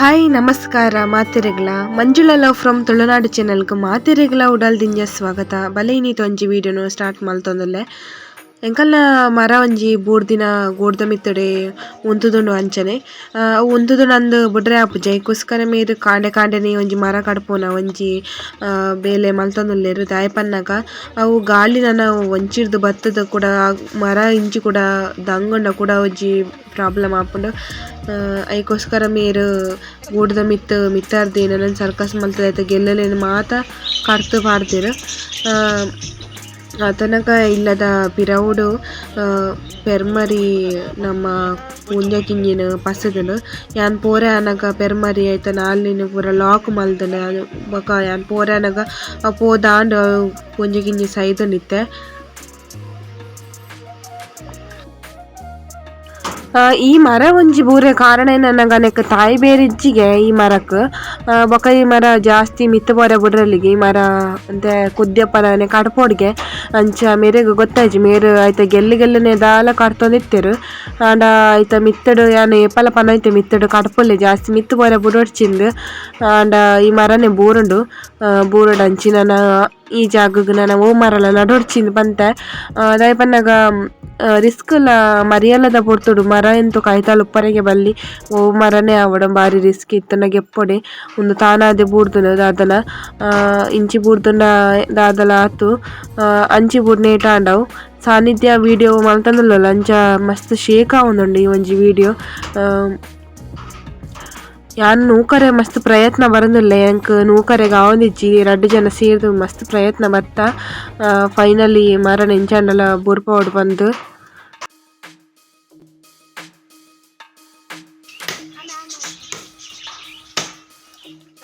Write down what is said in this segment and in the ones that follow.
Hi ನಮಸ್ಕಾರ, ಮಾತೆರೆಗ್ಲ. Manjula love from Tulunadu ಚಾನಲ್ಗೆ ಉಡಲ್ ದಿಂಜ ಸ್ವಾಗತ. ಬಲೆ ತೊಂಜಿ ವಿಡಿಯೋನು ಸ್ಟಾರ್ಟ್ ಮಲ್ತೊಂದುಲ್ಲೆ ಎಂಕಲ್ನ ಮರ ಒಂಜಿ ಬೂರ್ದಿನ ಗೋಡ್ದ ಮಿತ್ತಡೆ ಉಂತುದುಂಡು ಅಂಚನೆ. ಆ, ಅವು ಉಂತುದುಂಡು ಅಂದ್ ಬುಡ್ರೆ ಆಪುಜಿ ಐಕೋಸ್ಕರ ಮೇರು ಕಾಂಡೆ ಕಾಂಡೆನೆ ಒಂಜಿ ಮರ ಕಡ್ಪೋನ ಒಂಜಿ ಬೇಲೆ ಮಲ್ತೊಂದುಲ್ಲೆರ್ ದಾಯಪನ್ನಗ. ಅವು ಗಾಳಿ ನನ ಒಂಚಿರ್ದು ಬತ್ತದ ಕೂಡ ಮರ ಇಂಚಿ ಕೂಡ ದಂಗೊಂಡ ಕೂಡ ಒಂಜಿ ಪ್ರಾಬ್ಲಮ್ ಆಪುಂಡು. ಐಕೋಸ್ಕರ ಮೇರ್ ಗೂಡ್ದ ಮಿತ್ತ್ ಮಿತ್ತಾರ್ದೇನ ಏನನ ಸರ್ಕಸ್ ಮಲ್ತದ ಗೆಲ್ಲಲೆನ್ ಮಾತ ಕರ್ತು ಪಾಡ್ದೆರ್ ಆ, ಅತನಕ ಇಲ್ಲದ ಪಿರವುಡು ಪೆರ್ಮರಿ ನಮ್ಮ ಪೂಂಜಕಿಂಜಿನ ಪಸದನು ಯಾನ್ ಪೋರೆ ಅನಗ ಪೆರ್ಮರಿ ಐತ ನಾಲಿನ ಪೂರ ಲಾಕ್ ಮಲ್ದನ. ಬಕ ಯಾನ್ ಪೋರೆ ಅನಗ ಅವ್ ಪೋ ದಾಂಡ್ ಪೂಂಜಕಿಂಜಿ ಸೈಡ್ ನಿತ್ತೆ ಆ, ಈ ಮರ ಒಂಜಿ ಬೂರೆ ಕಾರಣ ಏನನ್ನಗ ನೆಕ್ ತಾಯಿ ಬೇರಿಜ್ಜಿಗೆ ಈ ಮರಕ್ ಬೊಕ ಈ ಮರ ಜಾಸ್ತಿ ಮಿತ್ತ ಪೋರೆ ಬುಡ್ರಲಿಗೆ ಈ ಮರ ಅಂತೆ ಪರನೆ ಕಡ್ಪೋಡ್ಗೆ ಅಂಚ ಮೇರೆಗ್ ಗೊತ್ತಾಯ್ಜಿ ಮೇರ್ ಐತ ಗೆಲ್ಲು ಗೆಲ್ಲುನೆ ದಾಲ ಕಡ್ತೊಂದಿತ್ತೆರ್ ಆಂಡ ಐತ ಮಿತ್ತಡ್, ಯಾನ್ ಏಪಲ ಪನ ಐತೆ ಮಿತ್ತಡ್ ಕಡ್ಪೊಲ್ಲೆ ಜಾಸ್ತಿ ಮಿತ್ತ್ ಪೋರೆ ಬುಡೊಡ್ಚಿಂದ್ ಆಂಡ ಈ ಮರನೆ ಬೂರುಂಡು ಬೂರುಡು ಅಂಚಿನನ ಈ ಜಾಗಗ್ ನನ ಓ ಮರಲ ನಡೊಡ್ಚಿಂದ್ ಪಂತೆ ಆ, ದಾಯೆ ಪನ್ನಗ ರಿಸ್ಕ್ ಲ ಮರಿಯಲ್ಲದ ಪೊರ್ತುಡು ಮರ ಎಂತು ಕೈತಾಲ್ ಉಪ್ಪರೆಗೆ ಬಲ್ಲಿ ಓ ಮರನೇ ಆವಡ ಬಾರಿ ರಿಸ್ಕ್ ಇತ್ತನ ಗೆಪ್ಪೊಡೆ ಉಂದು ತಾನಾದೆ ಬೂರ್ದುನ ದಾದನ ಆ, ಇಂಚಿ ಬೂರ್ದುಂಡ ದಾದಲ ಆತು ಆ, ಅಂಚಿ ಬೂರ್ದು ನೇಟಾಂಡವು ಸಾನ್ನಿಧ್ಯ ವಿಡಿಯೋ ಮಲ್ತಂದುಲ್ಲ ಅಂಚ ಮಸ್ತ್ ಶೇಕ್ ಆವೊಂದುಂಡು ಈ ಒಂಜಿ ವಿಡಿಯೋ ಯಾನ್ ನೂಕರೆ ಮಸ್ತ್ ಪ್ರಯತ್ನ ಬರೊಂದುಲ್ಲೆ ಎಂಕ್ ನೂಕರೆಗ್ ಆವೊಂದಿಜ್ಜಿ ರಡ್ಡ್ ಜನ ಸೇರ್ದ್ ಮಸ್ತ್ ಪ್ರಯತ್ನ ಬತ್ತ ಫೈನಲಿ ಮರನ್ ಎಂಚಾಂಡಲ ಬುರ್ಪವೊಡು ಬಂದ್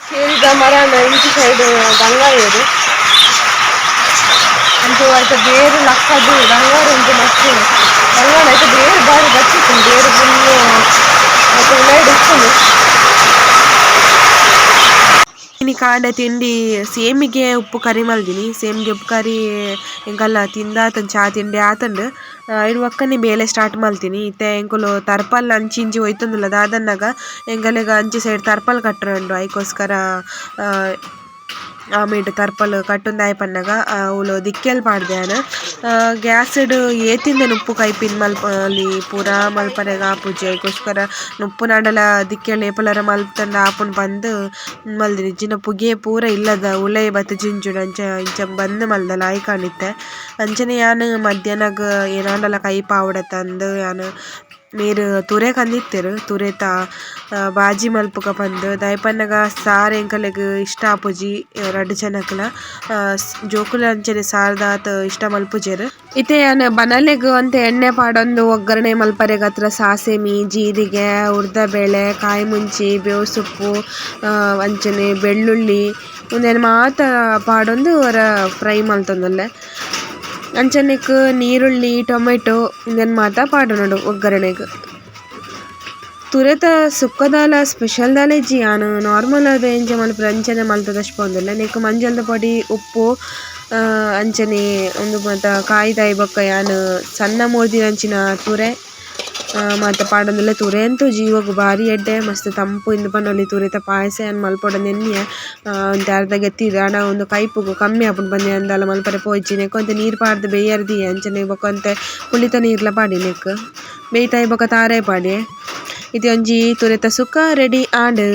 ಸೇರಿದ ಮರ ಇಂಚಿ ಸೈಡ್ ದಂಗಾಯರು ಅಂತೂ ಆಯ್ತು ಬೇರು ಲಕ್ಕದು ದಂಗಾರು ಉಂಟು ಮಸ್ತ್ ದಂಗಾರ ಆಯ್ತು ಬೇರು ಬಾರಿ ಬಚ್ಚಿತ್ತು ಬೇರು ಫುಲ್ಲು ಆಯ್ತು ಉಳ್ಳಾಯ್ಡ್ ಇತ್ತು ಇನಿ ಕಾಂಡೆ ತಿಂಡಿ, ಸೇಮಿಗೆ ಉಪ್ಪು ಕರಿ ಮಲ್ದಿನಿ. ಸೇಮಿಗೆ ಉಪ್ಪು ಕರಿ ಎಂಕಲ್ನ ತಿಂದಾತನ್, ಚಾ ತಿಂಡಿ ಆತಂಡ್ ಐಡ್ ಒಕ್ಕನೆ ಬೇಲೆ ಸ್ಟಾರ್ಟ್ ಮಲ್ತೀನಿ ಇತ್ತೆ ಎಂಕುಲು ತರ್ಪಲ್ ಅಂಚಿ ಇಂಚಿ ಒಯ್ತೊಂದುಲ್ಲ ದಾದನ್ನಗ ಎಂಕಲೆಗ ಅಂಚಿ ಸೈಡ್ ತರ್ಪಲ್ ಕಟ್ಟುಂಡು ಐಕೋಸ್ಕರ ಆ, ಆಮೇಟ್ ತರ್ಪಲ್ ಕಟ್ಟುಂದಾಯ್ ಪನ್ನಗ ಅವ್ಲು ದಿಕ್ಕೆಲ್ ಪಾಡ್ದೆ ಗ್ಯಾಸ್ ಡ್ ಏತಿಂದ ಉಪ್ಪು ಕೈಪಿನ್ ಮಲ್ಪಲಿ ಪೂರ ಮಲ್ಪರೆಗ ಆಪುಜಿ ಐಕೋಸ್ಕರ ಉಪ್ಪು ನಾಡಲ ದಿಕ್ಕೆಲ್ ಏಪಲರ ಮಲ್ತಂಡ ಆಪುನ್ ಬಂದ್ ಮಲ್ದಿನಿ ಇಜ್ಜಿನ ಪುಗೆ ಪೂರ ಇಲ್ಲದ ಉಲೈ ಬತ್ತ್ ಜಿಂಜುಂಡು ಅಂಚ ಇಂಚ ಬಂದ್ ಮಲ್ದಲ ಆಯ್ಕಾಣಿತ್ತೆ ಅಂಚನೆ ಯಾನ್ ಮಧ್ಯಾಹ್ನಗ್ ಏನಾಂಡಲ ಕೈ ಪಾವಡ ತಂದ್ ಯಾನ್ ಮೇರ್ ತುರೆ ಕಂದಿತ್ತೆರ್ ತುರೆತ ಬಾಜಿ ಮಲ್ಪುಕ ಪಂದ್ ದೈಪನ್ನಗ ಸಾರ್ ಎಂಕಲೆಗ್ ಇಷ್ಟ ಆಪುಜಿ ರಡ್ಡ್ ಜನಕ್ಲ ಜೋಕುಲು ಅಂಚನೆ ಸಾರ್ ದಾತ್ ಇಷ್ಟ ಮಲ್ಪುಜೆರ್. ಇತ್ತೆ ಬನಲೆಗ್ ಒಂತೆ ಎಣ್ಣೆ ಪಾಡೊಂದು ಒಗ್ಗರಣೆ ಮಲ್ಪರೆಗ್ ಹತ್ರ ಸಾಸೆಮಿ ಜೀರಿಗೆ, ಉರ್ದ ಬೇಳೆ, ಕಾಯಿ ಮುಂಚಿ, ಬೇವು ಸೊಪ್ಪು ಅಂಚನೆ, ಬೆಳ್ಳುಳ್ಳಿ, ಉಂದೆನ್ ಮಾತ ಪಾಡೊಂದು ವರ ಫ್ರೈ ಮಲ್ತೊಂದುಲ್ಲೆ. ಅಂಚನೆಕ್ ನೀರುಳ್ಳಿ, ಟೊಮೆಟೊ ಇಂದೆನ್ ಮಾತ ಪಾಡುನಡು ಒಗ್ಗರಣೆಗ್. ತುರೆತ ಸುಕ್ಕದಾಲ, ಸ್ಪೆಷಲ್ ದಾಲ ಇಜ್ಜಿ ಯಾನ್? ನಾರ್ಮಲ್ ಆದ್ ಎಂಚ ಮಲ್ಪುರ ಅಂಚನೆ ಮಲ್ತದಷ್ಟು ಪೋಂದುಲ್ಲೆ ನೆಕ್ ಮಂಜಲ್ದ ಪೊಡಿ, ಉಪ್ಪು ಅಂಚನೆ ಒಂದು ಮಾತ ಕಾಯಿದಾಯಿ ಬೊಕ್ಕ ಯಾನ್? ಸಣ್ಣ ಮೋರ್ದಿನಂಚಿನ ತುರೆ. ಮಾತ ಪಾಡೊಂದುಲ್ಲೆ ತೂರೆ ಅಂತೂ ಜೀವಗ್ ಬಾರಿ ಎಡ್ಡೆ, ಮಸ್ತ್ ತಂಪು ಇಂದು ಪಂಡೊಲಿ ತೂರೆತ. ಪಾಯಸ ಯಾನ್ ಮಲ್ಪೊಡ ನೆನ್ನೆ ಒಂತೆ ಅರ್ಧ ಗೆತ್ತಿದ ಆಂಡ ಒಂದು ಕೈಪುಗು ಕಮ್ಮಿ ಆಪುಂಡು ಬಂದೆ ಅಂದಾಲ ಮಲ್ಪರೆ ಪೋಯ್ಚಿ ನೆಕ್ ಒಂತೆ ನೀರ್ ಪಾಡ್ದ್ ಬೇಯರ್ದಿ ಅಂಚನೆ ಬೊಕೊಂತೆ ಕುಳಿತ ನೀರ್ಲ ಪಾಡಿ ನೆಕ್ ಬೇಯ್ತಾಯಿ ಬೊಕ ತಾರೆ ಪಾಡಿ. ಇದು ಒಂಜಿ ತುರೆತ ಸುಕ್ಕ ರೆಡಿ ಆಂಡ್.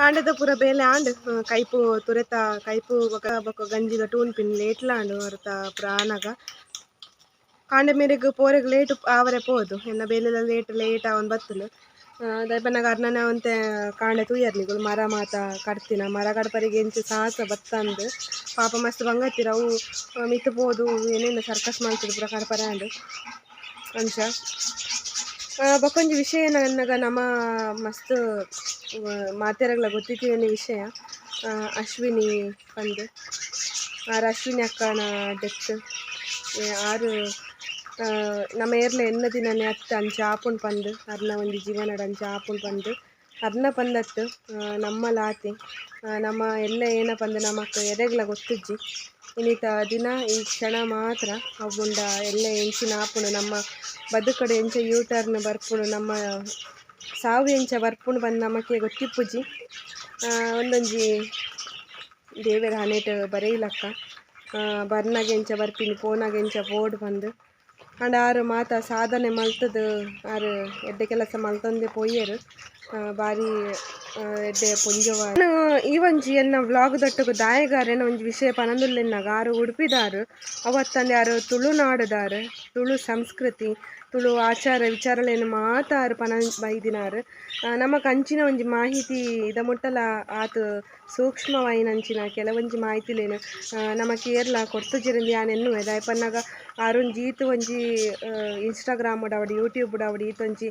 ಕಾಂಡದ ಪೂರ ಬೇಲೆ ಆಂಡ್ ಕೈಪು ತುರೆತ ಕೈಪು ಬೊಕ ಬೊಕ ಗಂಜಿದ ಟೂನ್ ಪಿನ್ ಲೇಟ್ಲ ಆಂಡ್ ಹೊರತ ಪುರ ಆನಗ ಕಾಂಡೆ ಮೇರೆಗ್, ಪೋರೆಗ್ ಲೇಟ್ ಆವರೆ ಪೋದು. ಎನ್ನ ಬೇಲೆಲ್ಲ ಲೇಟ್ ಲೇಟ್ ಅವನು ಬತ್ತಲು ದೈಪನಾಗ ಅರ್ನನ ಒಂತೆ ಕಾಂಡೆ ತೂಯರ್ಲಿಗುಲು ಮರ ಮಾತ ಕಡ್ತಿನ. ಮರ ಕಡ್ಪರಿಗೆ ಎಂಚ ಸಾಸ ಬತ್ತಂದ್. ಪಾಪ ಮಸ್ತ್ ಬಂಗತ್ತಿರ ಅವು ಮಿತ್ತು ಪೋದು. ಏನೇನು ಸರ್ಕಸ್ ಮಾಡ್ತಿದ್ರು ಪುರ ಕಡ್ಪರ ಆಂಡ್ ಅಂಚ ಬಕ್ಕೊಂಜಿ ವಿಷಯ ನನಗ ನಮ್ಮ ಮಸ್ತ್ ಮಾತೆರಗ್ಲ ಗೊತ್ತಿತ್ತಿನ ವಿಷಯ. ಅಶ್ವಿನಿ ಪಂದ್. ಆರ್ ಅಶ್ವಿನಿ ಅಕ್ಕನ ಡೆತ್ ಆರು ಆ, ನಮ್ಮ ಏರ್ಲ ಎನ್ನ ದಿನನೆ ಅತ್ತ ಅಂಚ ಆಪುಂಡ್ ಪಂದ್ ಅರ್ನ ಒಂಜಿ ಜೀವನಡ್ ಅಂಚ ಆಪುಂಡ್ ಪಂದ್. ಅರ್ನ ಪಂದತ್ ಆ, ನಮ್ಮ ಲಾತೆ ನಮ್ಮ ಎಲ್ಲ ಏನ ಪಂದ್ ನಮಕ್ ಎದೆಗ್ಲ ಗೊತ್ತಿಜ್ಜಿ. ಇನ್ನಿತ ದಿನ ಈ ಕ್ಷಣ ಮಾತ್ರ ಅವುಂಡ ಎಲ್ಲ ಎಂಚಿನ ಆಪುಂಡು ನಮ್ಮ ಬದುಕಡೆ ಎಂಚ ಯೂ ಟರ್ನ್ ನಮ್ಮ ಸಾವು ಎಂಚ ಬರ್ಪುಂಡು ಬಂದು ನಮಕೆ ಗೊತ್ತಿಪ್ಪುಜಿ ಒಂದೊಂಜಿ ದೇವೆರ ಹನೇಟ್ ಬರೆಯಿಲಕ್ಕ. ಬರ್ನಾಗ ಎಂಚ ಬರ್ಪಿನಿ ಪೋನಾಗ ಎಂಚ ಬೋರ್ಡ್ ಬಂದು. ಆರು ಮಾತ ಸಾಧನೆ ಮಲ್ತದು ಆರು ಎಡ್ಡೆ ಕೆಲಸ ಮಲ್ತೊಂದೆ ಪೋಯರು ಆ, ಬಾರಿ ಎಡ್ಡೆ ಪುಂಜವ ಈ ಒಂಜಿ ಎನ್ನ ವ್ಲಾಗ್ ದೊಟ್ಟಗು ದಾಯಗಾರೆನ ಒಂಜಿ ವಿಷಯ ಪನಂದುಲ್ಲೆನ್ನಾಗ ಆರು ಉಡುಪಿದಾರು. ಅವತ್ತಂದೆ ಆರು ತುಳುನಾಡುದಾರು ತುಳು ಸಂಸ್ಕೃತಿ. ತುಳು ಆಚಾರ ವಿಚಾರಲೆನ್ ಮಾತಾರು ಪನ ಬೈದಿನಾರು. ನಮಕ್ ಅಂಚಿನ ಒಂಜಿ ಮಾಹಿತಿ ಇದ ಮುಟ್ಟಲ ಆತು ಸೂಕ್ಷ್ಮವಾಯಿನಂಚಿನ ಕೆಲವೊಂಜಿ ಮಾಹಿತಿಲೇನು. ನಮಕ್ ಏರ್ಲ ಕೊರ್ತುಜಿರಿಂದಿ ಯಾನ್ ಎನ್ನುವೆ. ದಾಯಪನ್ನಾಗ ಅರುಣ್ ಈತು ಒಂಜಿ ಇನ್ಸ್ಟಾಗ್ರಾಮ್ ಉಡಾವಡಿ ಯೂಟ್ಯೂಬ್ ಉಡಾವಡಿ ಈತೊಂಜಿ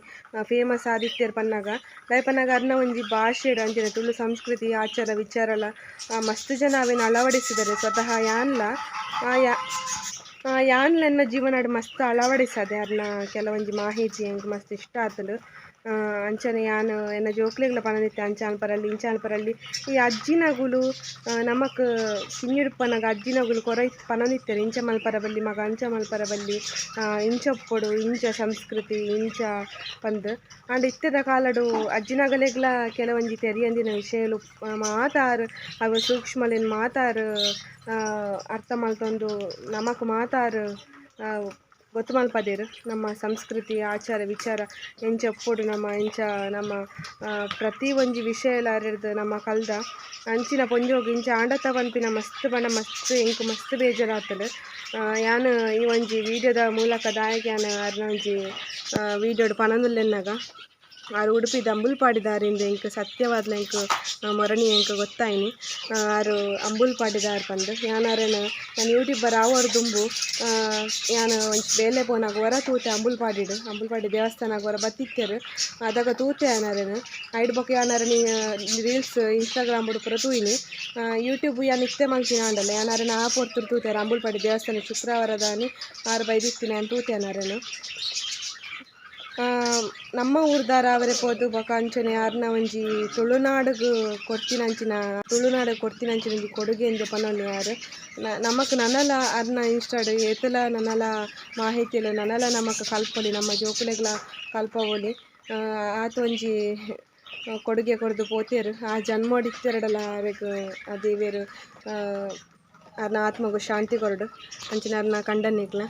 ಫೇಮಸ್ ಆದಿತ್ಯರ್ ಪನ್ನಾಗ. ದಾಯಪನ್ನಾಗ ಅರ್ನ ಒಂಜಿ ಭಾಷೆಡ್ ಅಂಚಿನ ತುಳು ಸಂಸ್ಕೃತಿ, ಆಚಾರ, ವಿಚಾರಲ ಮಸ್ತ್ ಜನ ಅವೇನು ಅಳವಡಿಸಿದರೆ ಸ್ವತಃ ಯಾನ್ಲ ಯಾ ಯಾನ್ ನನ್ನ ಜೀವನ ಮಸ್ತ್ ಅಳವಡಿಸದೆ ಅರ್ನ ಕೆಲವೊಂಜಿ ಮಾಹಿತಿ ಎಂಕ್ ಮಸ್ತ್ ಇಷ್ಟ ಆತುಂಡು ಆ, ಅಂಚನೆ ಯಾನ್ ಎನ್ನ ಜೋಕ್ಲೆಗ್ಲ ಪನನಿತ್ತೆ ಅಂಚಾನ್ ಪರಲ್ಲಿ ಇಂಚಾನ್ ಪರಲ್ಲಿ. ಈ ಅಜ್ಜಿನಗುಲು ನಮಕ್ ಕಿಂಜಿಡುಪ್ಪನಾಗ ಅಜ್ಜಿನಗುಲು ಕೊರೈ ಪನಿತ್ತೆ ಇಂಚ ಮಲ್ಪರ ಬಲ್ಲಿ ಮಗ ಅಂಚ ಮಲ್ಪರಬಲ್ಲಿ ಇಂಚೊಪ್ಪೊಡು ಇಂಚ ಸಂಸ್ಕೃತಿ ಇಂಚ ಪಂದ್. ಆಂಡ ಇತ್ತೆದ ಕಾಲಡು ಅಜ್ಜಿನಗಲೆಗ್ಲ ಕೆಲವೊಂಜಿ ತೆರಿಯಂದಿನ ವಿಷಯಲು ಮಾತಾರು ಅವು ಸೂಕ್ಷ್ಮಲೆನ್ ಮಾತಾರು ಅರ್ಥ ಮಲ್ತೊಂದು ನಮಕ್ ಮಾತಾರು ಆ, ಗೊತ್ತು ಮಲ್ಪದೆರ್ ನಮ್ಮ ಸಂಸ್ಕೃತಿ ಆಚಾರ ವಿಚಾರ ಎಂಚ ಒಪ್ಪುಡು ನಮ್ಮ ಎಂಚ ನಮ್ಮ ಪ್ರತಿ ಒಂಜಿ ವಿಷಯಲ ಅರೆಡ್ದು ನಮ್ಮ ಕಲ್ದ. ಅಂಚಿನ ಪೊಂಜೋಗಿ ಇಂಚ ಆಂಡತ ಪನ್ಪಿನ ಮಸ್ತ್ ಬಣ್ಣ ಮಸ್ತ್ ಎಂಕ್ ಮಸ್ತ್ ಬೇಜಾರಾತಲು ಯಾನು ಈ ಒಂಜಿ ವೀಡಿಯೋದ ಮೂಲಕ ದಾಯಕ ಯಾನು ಅರ್ನ ಒಂಜಿ ವಿಡಿಯೋಡ್ ಪನೊಂದುಲ್ಲೆನ್ನಾಗ ಆರು ಉಡುಪಿ ಅಂಬುಲ್ಪಾಡಿದಾರಿಂದ ಎಂಕ್ ಸತ್ಯವಾದ್ಲ ಎಂಕ್ ಮೊರಣಿ ಎಂಕ್ ಗೊತ್ತಾಯಿನಿ. ಆರು ಅಂಬುಲ್ ಅಂಬುಲ್ಪಾಡಿದಾರ್ ಪಂದ್. ಯಾನಾರೇನು ನಾನು ಯೂಟ್ಯೂಬರ್ ಆವರ್ ದುಂಬು. ಯಾನ್ ಬೇಲೆ ಪೋನಾಗ ಹೊರ ತೂತೆ ಅಂಬುಲ್ಪಾಡಿಡು ಅಂಬುಲ್ಪಾಡಿ ದೇವಸ್ಥಾನಾಗ ಹೊರ ಬತ್ತಿತ್ತೆರ್. ಅದಾಗ ತೂತೆ ಯಾನಾರೇನು ಐಡ್ ಬೊಕ ಯಾನಾರ ನೀ ರೀಲ್ಸ್ ಇನ್ಸ್ಟಾಗ್ರಾಮ್ ಬುಡು ಪೂರ ತೂಯಿನಿ ಯೂಟ್ಯೂಬ್ ಯಾನ್ ಇತ್ತೆ ಮಲ್ತಿನ ಆಂಡಲ್ಲ ಯಾನಾರೇನು ಆ ಪೊರ್ತುರು ತೂತೆರ್ ಅಂಬುಲ್ಪಾಡಿ ದೇವಸ್ಥಾನ ಶುಕ್ರವಾರದಾನಿ ಆರು ಬೈದಿತ್ತಿನ ಅಂತ ತೂತೆ ನಮ್ಮ ಊರ್ದಾರ ಅವರೇ ಪೋದು ಬೊಕ ಅಂಚನೆ ಯಾರ್ನ ಒಂಜಿ ತುಳುನಾಡುಗು ಕೊರ್ತಿನಂಚಿನ ತುಳುನಾಡು ಕೊರ್ತಿನಂಚಿನ ಒಂಜಿ ಕೊಡುಗೆ ಎಂದು ಪನೊಲಿ ಯಾರು. ನಮಕ್ ನನಲ ಅರ್ನ ಇನ್ಸ್ಟಾಡ್ ಏತಲ ನನಲ ಮಾಹಿತಿಲು ನನಲ ನಮಕ್ ಕಲ್ಪೊಲಿ ನಮ್ಮ ಜೋಕುಲೆಗ್ಲ ಕಲ್ಪವೊಲಿ. ಆತ ಒಂಜಿ ಕೊಡುಗೆ ಕೊಡ್ದು ಪೋತೇರು ಆ ಜನ್ಮೋಡಿತ್ತೆರಡಲ ದೇವೆರ್ ಆ, ಅರ್ನ ಆತ್ಮಗು ಶಾಂತಿ ಕೊರಡು. ಅಂಚಿನ ಅರ್ನ ಕಂಡನಿಕ್ಲ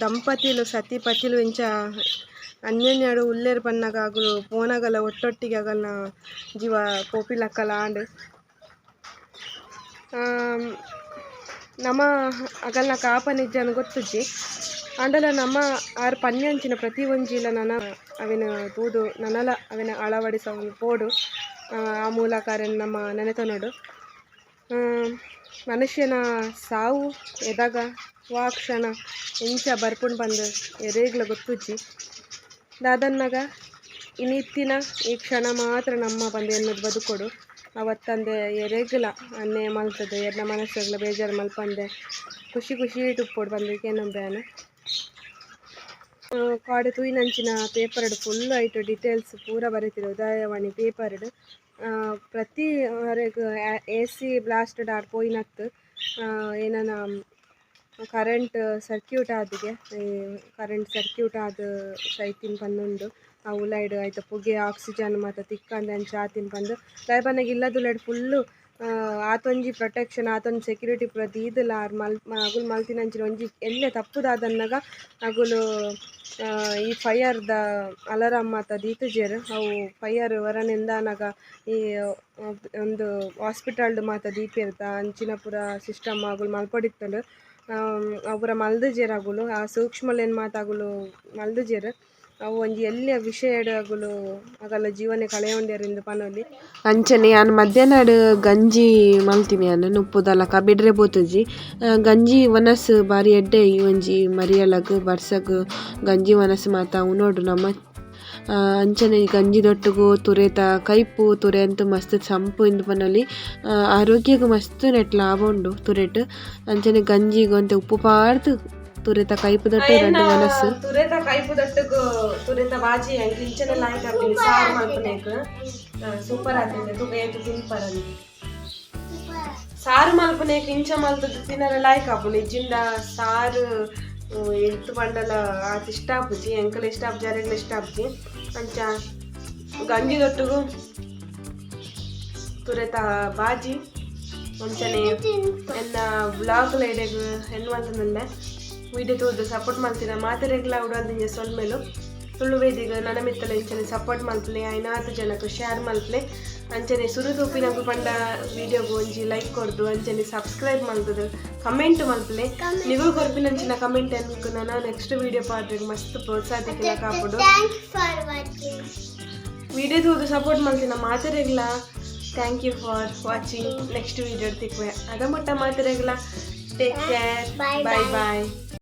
ದಂಪತಿಲು ಸತಿ ಪತಿಲು ಇಂಚ ಅನ್ಯೋನ್ಯಡು ಉಲ್ಲೇರ್ ಪನ್ನಗ ಅಗುಲು ಪೋನಗಲ ಒಟ್ಟೊಟ್ಟಿಗೆ ಅಗಲ್ನ ಜೀವ ಪೋಪಿಲಕ್ಕಲ ಆಂಡ್ ಆಮ್, ನಮ ಅಗಲ್ನ ಕಾಪನಿಜ್ಜನ ಗೊತ್ತುಜ್ಜಿ? ಆಂಡಲ ನಮ್ಮ ಆರು ಪನ್ಯಂಚಿನ ಪ್ರತಿ ಒಂಜಿಲ ನನ್ನ ಅವಿನ ತೂದು ನನಲ ಅವಿನ ಅಳವಡಿಸ ಪೋಡು ಆ, ಆ ಮೂಲಕ ಅರೆನ್ ನಮ್ಮ ನೆನೆತನೋಡು. ಮನುಷ್ಯನ ಸಾವು ಎದಾಗ ವಾ ಕ್ಷಣ ಎಂಚ ಬರ್ಪುಂಡು ಬಂದು ಎರೇಗ್ಲ ಗೊತ್ತುಜ್ಜಿ. ದಾದನ್ನಗ ಇನ್ನಿತ್ತಿನ ಈ ಕ್ಷಣ ಮಾತ್ರ ನಮ್ಮ ಬಂದು ಎನ್ನದು ಬದುಕೊಡು. ಅವತ್ತಂದೆ ಎರೆಗ್ಲ ಅನ್ನೆ ಮಲ್ತದೆ ಎನ್ನ ಮನಸ್ಸುಗಳ ಬೇಜಾರು ಮಲ್ಪಂದೆ. ಖುಷಿ ಖುಷಿ ಟುಪ್ಪೊಡು ಬಂದಿಕ್ಕೆ ನಂಬ್ಯಾನ ಕಾಡು ತೂಯಿನಂಚಿನ ಪೇಪರ್ಡ್ ಫುಲ್ ಆಯಿತು ಡೀಟೇಲ್ಸ್ ಪೂರ ಬರೀತಿರು ಉದಯವಾಣಿ ಪೇಪರ್ಡ್. ಪ್ರತಿ ಎ ಸಿ ಬ್ಲಾಸ್ಟೆಡ್ ಆಡ್ ಪೋಯಿನತ್ತು ಏನನ ಕರೆಂಟ್ ಸರ್ಕ್ಯೂಟ್ ಆದಿಗೆ ಕರೆಂಟ್ ಸರ್ಕ್ಯೂಟ್ ಆದ ಸೈತಿನ್ ಪನ್ನೊಂದು ಆ ಉಲೈಡ್ ಐತ ಪುಗೆ ಆಕ್ಸಿಜನ್ ಮಾತ ತಿಕ್ಕಂದೆ ಅಂಚ ಆತಿನ್ ಪಂದ್ ದಾಯಪನ್ನಗ ಇಲ್ಲದುಲೈಡ್ ಫುಲ್ಲು ಆತೊಂಜಿ ಪ್ರೊಟೆಕ್ಷನ್ ಆತೊಂಜಿ ಸೆಕ್ಯೂರಿಟಿ ಪೂರ ದೀದುಲ, ಆರ್ ಮಲ್ ಅಗುಲು ಮಲ್ತಿನಂಚಿನ ಒಂಜಿ ಎಲ್ಲೆ ತಪ್ಪುದಾದನ್ನಾಗ ಅಗುಲು ಈ ಫೈಯರ್ದ ಅಲಾರಾಮ್ ಮಾತ ದೀತುಜೆರ್ ಅವು ಫೈರ್ ವರನೆಂದಾನಾಗ ಈ ಒಂದು ಹಾಸ್ಪಿಟಲ್ದು ಮಾತ ದೀಪಿರ್ದ, ಅಂಚಿನ ಪೂರ ಸಿಸ್ಟಮ್ ಅಗುಲು ಮಲ್ಪೊಡಿತ್ತುಂಡು. ಅವು ಪೂರ ಮಲ್ದುಜೆರ್ ಅಗುಲು ಆ ಸೂಕ್ಷ್ಮಲೆನ್ ಮಾತ ಅಗುಲು ಮಲ್ದುಜೆರ್ ಅವು ಒಂಜಿ ಎಲ್ಲಿಯ ವಿಷಯಡ್ ಅಗುಲು ಅಗಲ ಜೀವನ ಕಳೆಯೊಂಡೆರ್ ಪನೊಲಿ. ಅಂಚನೆ ಯಾನ್ ಮಧ್ಯಾಹ್ನಡ್ ಗಂಜಿ ಮಲ್ತಿನಿ ಯಾನ್ ನುಪ್ಪುದಲ ಕಬಿಡ್ರೆ ಪೋತುಜಿ ಆ, ಗಂಜಿ ವನಸ್ ಬಾರಿ ಎಡ್ಡೆ ಈ ಒಂಜಿ ಮರಿಯಲಗ್ ಬರ್ಸಗ್ ಗಂಜಿ ವನಸ್ ಮಾತ ಉನೋಡು ನಮ್ಮ ಅಂಚನೆ ಈ ಗಂಜಿ ದೊಟ್ಟುಗು ತುರೆತ ಕೈಪು ತುರೆ ಅಂತ ಮಸ್ತ್ ಸಂಪು ಇಂದು ಪನೊಲಿ ಆರೋಗ್ಯಕ್ಕೆ ಆರೋಗ್ಯಗ್ ಮಸ್ತ್ ನೆಟ್ ಲಾಭ ಉಂಡು ತುರೆಟ್. ಅಂಚನೆ ಗಂಜಿ ಅಂತ ಉಪ್ಪು ಪಾರ್ದು ತುರೆತ ಕೈಪು ದೊಟ್ಟು ಎರಡು ಮನಸ್ಸು. ತುರೆತ ಕೈಪು ದೊಟ್ಟುಗು ತುರೆತ ಬಾಜಿ ಇಂಚನೆ ಲಾಯ್ಕ್ ಆಗ್ತೀನಿ ಸಾರು ಮಲ್ಪನೇಕ್ ಸೂಪರ್ ಆಗ್ತದೆ ತುಗ ಏತು ಸಿಂಪರ್ ಅಂತ. ಸಾರು ಮಲ್ಪನೇಕ್ ಇಂಚ ಮಲ್ತದ ತಿನ್ನರೆ ಲಾಯ್ಕ್ ಇಜ್ಜಿಂದ ಸಾರು ಎಂಟು ಬಂಡಲ ಆತ ಇಷ್ಟ ಆಪುಜಿ ಎಂಕಲ್ ಇಷ್ಟ ಜಾರೆಗ್ಲ ಅರೆಗ್ಲ ಇಷ್ಟ ಆಪುಜಿ ಅಂಚ, ಗಂಜಿ ದೊಟ್ಟುಗು, ತುರೆತ ಬಾಜಿ ಅಂಚನೆ ಎಲ್ಲ ಬ್ಲಾಗ್ಲ ಎಡೆಗ್ ಹೆಣ್ಣು ಮಂತನಲ್ಲ ವಿಡಿಯೋ ತೋದು ಸಪೋರ್ಟ್ ಮಾಡ್ತೀನಿ ಮಾತೆರೆಗ್ಲ ಉಡೋದಿಂಜ ಸೊಲ್ಮೇಲು ತುಳು ವೇದಿಗ, ನನ್ನ ಮಿತ್ತಲ ಇಂಚನೆ ಸಪೋರ್ಟ್ ಮಾಡ್ತಲೇ, ಐನಾರು ಜನಕ್ಕೆ ಶೇರ್ ಮಲ್ಪಲೆ ಅಂಚನೆ ಸುರು ತೂಪಿನಗು ಪಂಡ ವಿಡಿಯೋಗು ಒಂಜಿ ಲೈಕ್ ಕೊಡ್ದು ಅಂಚನೆ ಸಬ್ಸ್ಕ್ರೈಬ್ ಮಲ್ತದು ಕಮೆಂಟ್ ಮಲ್ಪಲೆ ನೀವು ಕೊರ್ಪಿನಂಚಿನ ಕಮೆಂಟ್ ಅನ್ಕು ನಾನು ನೆಕ್ಸ್ಟ್ ವಿಡಿಯೋ ಪಾಡ್ರೆ ಮಸ್ತ್ ಪ್ರೋತ್ಸಾಹ ಕಾಪುಡು. ವಿಡಿಯೋ ತೂದು ಸಪೋರ್ಟ್ ಮಾಡ್ತೀನಿ ಮಾತೆರೆಗ್ಲ. Thank you for watching next video ತಿಕ್ವೆ ಅದ ಮಟ್ಟ ಮಾತೆರೆಗ್ಲ. ಟೇಕ್ ಕೇರ್ ಬಾಯ್ ಬಾಯ್